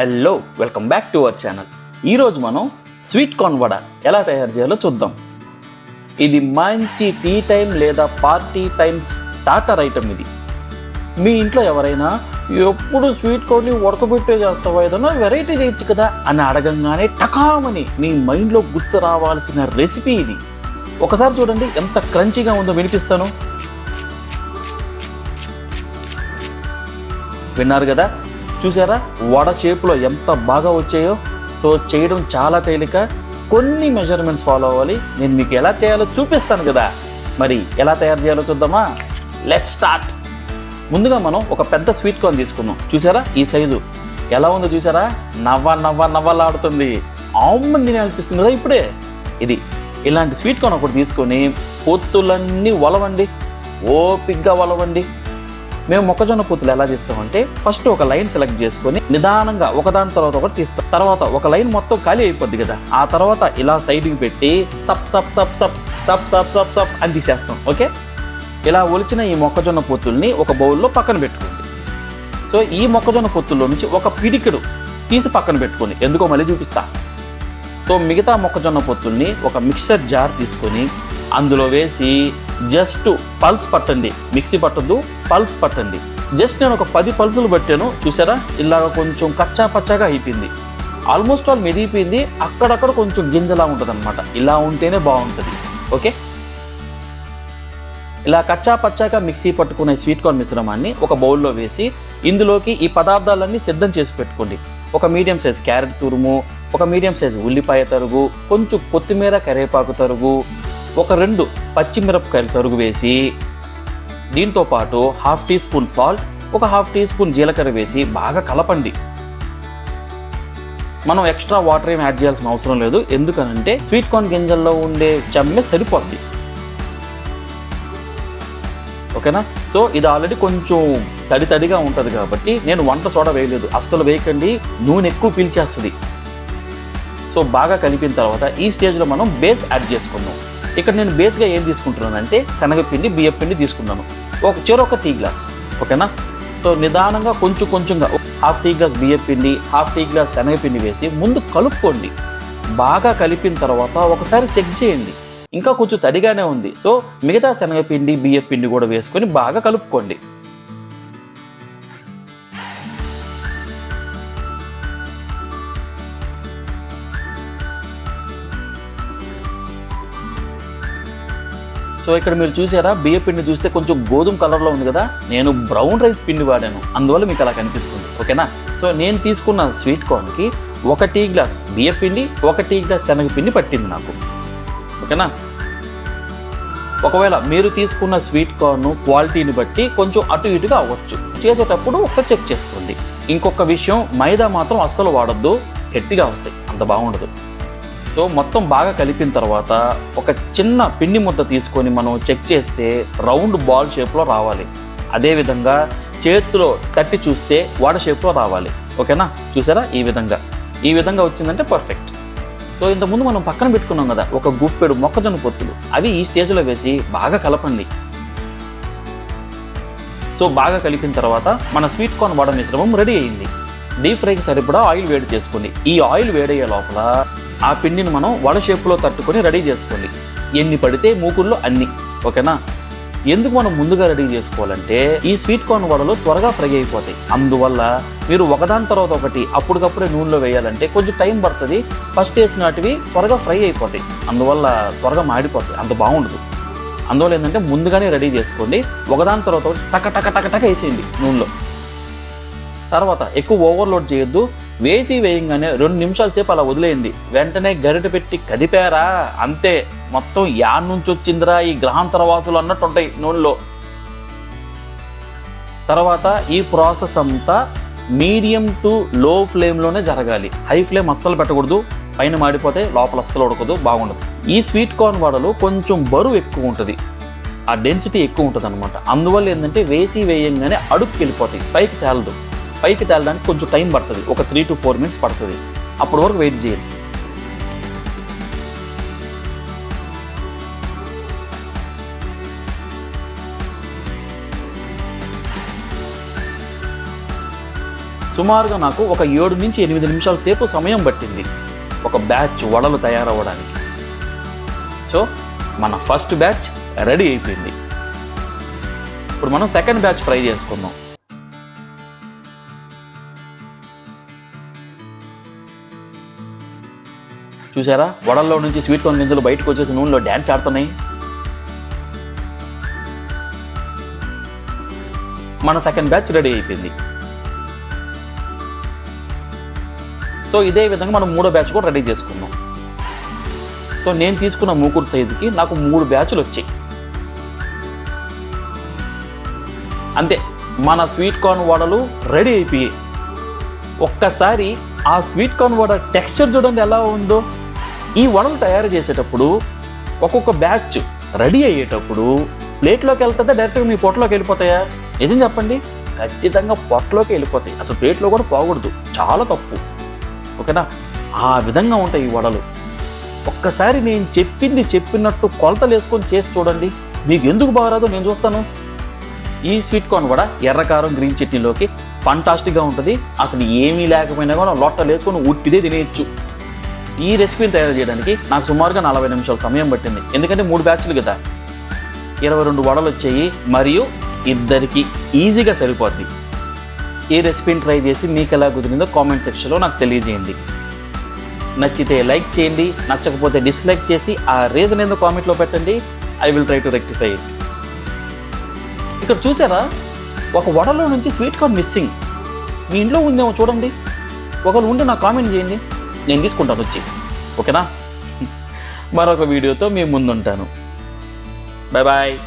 Hello welcome back to our channel. ఈరోజు మనం sweet corn vada ఎలా తయారు చేయాలో చూద్దాం. ఇది మంచి టీ టైం లేదా పార్టీ టైం స్టార్టర్ ఐటమ్ ఇది. మీ ఇంట్లో ఎవరైనా ఎప్పుడు స్వీట్ కార్న్ని ఉడకబెట్టే చేస్తావా ఏదైనా వెరైటీ చేయొచ్చు కదా అని అడగంగానే టకామని మీ మైండ్లో గుర్తు రావాల్సిన రెసిపీ ఇది. ఒకసారి చూడండి ఎంత క్రంచీగా ఉందో వినిపిస్తాను. విన్నారు కదా? చూసారా? వడ షేప్లో ఎంత బాగా వచ్చాయో? సో చేయడం చాలా తేలిక. కొన్ని మెజర్మెంట్స్ ఫాలో అవ్వాలి. నేను మీకు ఎలా చేయాలో చూపిస్తాను కదా. మరి ఎలా తయారు చేయాలో చూద్దామా? లెట్ స్టార్ట్ ముందుగా మనం ఒక పెద్ద స్వీట్ కార్న్ తీసుకున్నాం చూసారా? ఈ సైజు ఎలా ఉందో చూసారా? నవ్వ నవ్వ నవ్వలాడుతుంది. ఆమ్మని తినే అనిపిస్తుంది కదా ఇప్పుడే. ఇది. ఇలాంటి స్వీట్ కార్న్ ఒకటి తీసుకొని పొత్తులన్నీ వలవండి. ఓపిగ్గా వలవండి. మేము మొక్కజొన్న పొత్తులు ఎలా తీస్తామంటే ఫస్ట్ ఒక లైన్ సెలెక్ట్ చేసుకొని నిదానంగా ఒకదాని తర్వాత ఒకటి తీస్తాం. తర్వాత ఒక లైన్ మొత్తం ఖాళీ అయిపోద్ది కదా. ఆ తర్వాత ఇలా సైడ్కి పెట్టి సప్ సప్ సప్ సప్ సప్ సప్ సప్ సప్ అని తీసేస్తాం. ఓకే? ఇలా ఒలిచిన ఈ మొక్కజొన్న పొత్తుల్ని ఒక బౌల్లో పక్కన పెట్టుకోండి. సో ఈ మొక్కజొన్న పొత్తుల్లో నుంచి ఒక పిడికెడు తీసి పక్కన పెట్టుకోండి. ఎందుకో మళ్ళీ చూపిస్తా. సో మిగతా మొక్కజొన్న పొత్తుల్ని ఒక మిక్సర్ జార్ తీసుకొని అందులో వేసి జస్ట్ పల్స్ పట్టండి. మిక్సీ పట్టద్దు పల్స్ పట్టండి. జస్ట్ నేను ఒక పది పల్సులు పట్టాను చూసారా? ఇలాగ కొంచెం కచ్చా పచ్చాగా అయిపోయింది. ఆల్మోస్ట్ ఆల్ మెదిగిపోయింది అక్కడక్కడ కొంచెం గింజలా ఉంటుంది ఇలా ఉంటేనే బాగుంటుంది. ఓకే? ఇలా కచ్చా పచ్చాగా మిక్సీ పట్టుకునే స్వీట్ కార్న్ మిశ్రమాన్ని ఒక బౌల్లో వేసి ఇందులోకి ఈ పదార్థాలన్నీ సిద్ధం చేసి పెట్టుకోండి. ఒక మీడియం సైజ్ క్యారెట్ తురుము ఒక మీడియం సైజ్ ఉల్లిపాయ తరుగు కొంచెం కొత్తిమీర కరివేపాకు తరుగు ఒక రెండు పచ్చిమిరపకాయలు తరుగు వేసి దీంతో పాటు హాఫ్ టీ స్పూన్ సాల్ట్ ఒక హాఫ్ టీ స్పూన్ జీలకర్ర వేసి బాగా కలపండి. మనం ఎక్స్ట్రా వాటర్ ఏం యాడ్ చేయాల్సిన అవసరం లేదు. ఎందుకనంటే స్వీట్ కార్న్ గింజల్లో ఉండే చెమ్మె సరిపోద్ది. ఓకేనా? సో ఇది ఆల్రెడీ కొంచెం తడి తడిగా ఉంటుంది కాబట్టి నేను వంట సోడా వేయలేదు. అస్సలు వేయకండి. నూనె ఎక్కువ పీల్చేస్తుంది. సో బాగా కలిపిన తర్వాత ఈ స్టేజ్లో మనం బేస్ యాడ్ చేసుకుందాం. ఇక్కడ నేను బేస్గా ఏం తీసుకుంటున్నానంటే శనగపిండి బియ్యపిండి తీసుకున్నాను. ఒక చెరొక టీ గ్లాస్ ఓకేనా? సో నిదానంగా కొంచెం కొంచెంగా హాఫ్ టీ గ్లాస్ బియ్యపిండి హాఫ్ టీ గ్లాస్ శనగపిండి వేసి ముందు కలుపుకోండి. బాగా కలిపిన తర్వాత ఒకసారి చెక్ చేయండి. ఇంకా కొంచెం తడిగానే ఉంది. సో మిగతా శనగపిండి బియ్యపిండి కూడా వేసుకొని బాగా కలుపుకోండి. సో ఇక్కడ మీరు చూసారా బియ్య పిండి చూస్తే కొంచెం గోధుమ కలర్లో ఉంది కదా? నేను బ్రౌన్ రైస్ పిండి వాడాను. అందువల్ల మీకు అలా కనిపిస్తుంది. ఓకేనా సో నేను తీసుకున్న స్వీట్ కార్న్కి ఒక టీ గ్లాస్ బియ్య పిండి ఒక టీ గ్లాస్ శనగపిండి పట్టింది నాకు. ఓకేనా ఒకవేళ మీరు తీసుకున్న స్వీట్ కార్న్ క్వాలిటీని బట్టి కొంచెం అటు ఇటుగా అవ్వచ్చు. చేసేటప్పుడు ఒకసారి చెక్ చేసుకోండి. ఇంకొక విషయం మైదా మాత్రం అస్సలు వాడద్దు. గట్టిగా వస్తాయి. అంత బాగుండదు. సో మొత్తం బాగా కలిపిన తర్వాత ఒక చిన్న పిండి ముద్ద తీసుకొని మనం చెక్ చేస్తే రౌండ్ బాల్ షేప్లో రావాలి. అదేవిధంగా చేతిలో తట్టి చూస్తే వాడ షేప్లో రావాలి. ఓకేనా? చూసారా? ఈ విధంగా. ఈ విధంగా వచ్చిందంటే పర్ఫెక్ట్. సో ఇంతకుముందు మనం పక్కన పెట్టుకున్నాం కదా ఒక గుప్పెడు మొక్కజొన్న పొత్తులు. అవి ఈ స్టేజ్లో వేసి బాగా కలపండి. సో బాగా కలిపిన తర్వాత మన స్వీట్ కార్న్ వాడ మిశ్రమం రెడీ అయింది. డీప్ ఫ్రైకి సరిపడా ఆయిల్ వేడి చేసుకోండి. ఈ ఆయిల్ వేడయ్యే లోపల ఆ పిండిని మనం వడ షేప్లో తట్టుకొని రెడీ చేసుకోండి. ఎన్ని పడితే మూకుల్లో అన్ని. ఓకేనా? ఎందుకు మనం ముందుగా రెడీ చేసుకోవాలంటే ఈ స్వీట్ కార్న్ వడలు త్వరగా ఫ్రై అయిపోతాయి. అందువల్ల మీరు ఒకదాని తర్వాత ఒకటి అప్పటికప్పుడే నూనెలో వేయాలంటే కొంచెం టైం పడుతుంది. ఫస్ట్ వేసినటివి త్వరగా ఫ్రై అయిపోతాయి. అందువల్ల త్వరగా మాడిపోతాయి. అంత బాగుండదు. అందువల్ల ఏంటంటే ముందుగానే రెడీ చేసుకోండి. ఒకదాని తర్వాత ఒకటి టక టక టక టక వేసేయండి నూనెలో. తర్వాత ఎక్కువ ఓవర్లోడ్ చేయొద్దు. వేసి వేయంగానే రెండు నిమిషాల సేపు అలా వదిలేయండి. వెంటనే గరిట పెట్టి కదిపారా? అంతే. మొత్తం యాడ్ నుంచి వచ్చిందిరా ఈ గ్రహాంతర వాసులు అన్నట్టు ఉంటాయి నూనెలో తర్వాత ఈ ప్రాసెస్ అంతా మీడియం టు లో ఫ్లేమ్లోనే జరగాలి. హై ఫ్లేమ్ అస్సలు పెట్టకూడదు. పైన మాడిపోతే లోపల అస్సలు ఉడకదు బాగుండదు. ఈ స్వీట్ కార్న్ వడలు కొంచెం బరువు ఎక్కువ ఉంటుంది. ఆ డెన్సిటీ ఎక్కువ ఉంటుంది అనమాట అందువల్ల ఏంటంటే వేసి వేయంగానే అడుగుకి వెళ్ళిపోతాయి. పైకి తేలదు. పైకి తేలడానికి కొంచెం టైం పడుతుంది. ఒక త్రీ టు ఫోర్ మినిట్స్ పడుతుంది. అప్పటి వరకు వెయిట్ చేయాలి సుమారుగా నాకు ఒక ఏడు నుంచి ఎనిమిది నిమిషాల సేపు సమయం పట్టింది. ఒక బ్యాచ్ వడలు తయారవ్వడానికి. సో మన ఫస్ట్ బ్యాచ్ రెడీ అయిపోయింది. ఇప్పుడు మనం సెకండ్ బ్యాచ్ ఫ్రై చేసుకుందాం. చూసారా వడల్లో నుంచి స్వీట్ కార్న్ గింజలు బయటకు వచ్చేసి నూనెలో డ్యాన్స్ ఆడుతున్నాయి. మన సెకండ్ బ్యాచ్ రెడీ అయిపోయింది. సో ఇదే విధంగా మనం మూడో బ్యాచ్ కూడా రెడీ చేసుకున్నాం. సో నేను తీసుకున్న మూకుడు సైజుకి నాకు మూడు బ్యాచ్లు వచ్చాయి. అంతే మన స్వీట్ కార్న్ వడలు రెడీ అయిపోయాయి. ఒక్కసారి ఆ స్వీట్ కార్న్ వడ టెక్స్చర్ చూడండి ఎలా ఉందో. ఈ వడలు తయారు చేసేటప్పుడు ఒక్కొక్క బ్యాచ్ రెడీ అయ్యేటప్పుడు ప్లేట్లోకి వెళ్తుందా? డైరెక్ట్గా మీ పొట్టలోకి వెళ్ళిపోతాయా? నిజం చెప్పండి. ఖచ్చితంగా పొట్టలోకి వెళ్ళిపోతాయి. అసలు ప్లేట్లో కూడా పోకూడదు. చాలా తప్పు. ఓకేనా? ఆ విధంగా ఉంటాయి ఈ వడలు. ఒక్కసారి నేను చెప్పింది చెప్పినట్టు కొలతలు వేసుకొని చేసి చూడండి. మీకు ఎందుకు బాగరాదో నేను చూస్తాను. ఈ స్వీట్ కార్న్ కూడా ఎర్రకారం గ్రీన్ చట్నీలోకి ఫంటాస్టిక్గా ఉంటుంది. అసలు ఏమీ లేకపోయినా కూడా లొట్టలు వేసుకొని ఉట్టిదే తినేయచ్చు. ఈ రెసిపీని తయారు చేయడానికి నాకు సుమారుగా నలభై నిమిషాల సమయం పట్టింది. ఎందుకంటే మూడు బ్యాచ్లు కదా. ఇరవై రెండు వడలు వచ్చాయి మరియు ఇద్దరికి ఈజీగా సరిపోద్ది. ఈ రెసిపీని ట్రై చేసి మీకు ఎలా కుదిరిందో కామెంట్ సెక్షన్లో నాకు తెలియజేయండి. నచ్చితే లైక్ చేయండి నచ్చకపోతే డిస్లైక్ చేసి ఆ రీజన్ ఏందో కామెంట్లో పెట్టండి. I will try to rectify it. ఇక్కడ చూసారా? ఒక వడలో నుంచి స్వీట్ కార్న్ మిస్సింగ్. మీ ఇంట్లో ఉందేమో చూడండి. ఒకరు ఉంటే నాకు కామెంట్ చేయండి. నేను తీసుకుంటాను వచ్చి. ఓకేనా? మరొక వీడియోతో మీ ముందుంటాను. Bye bye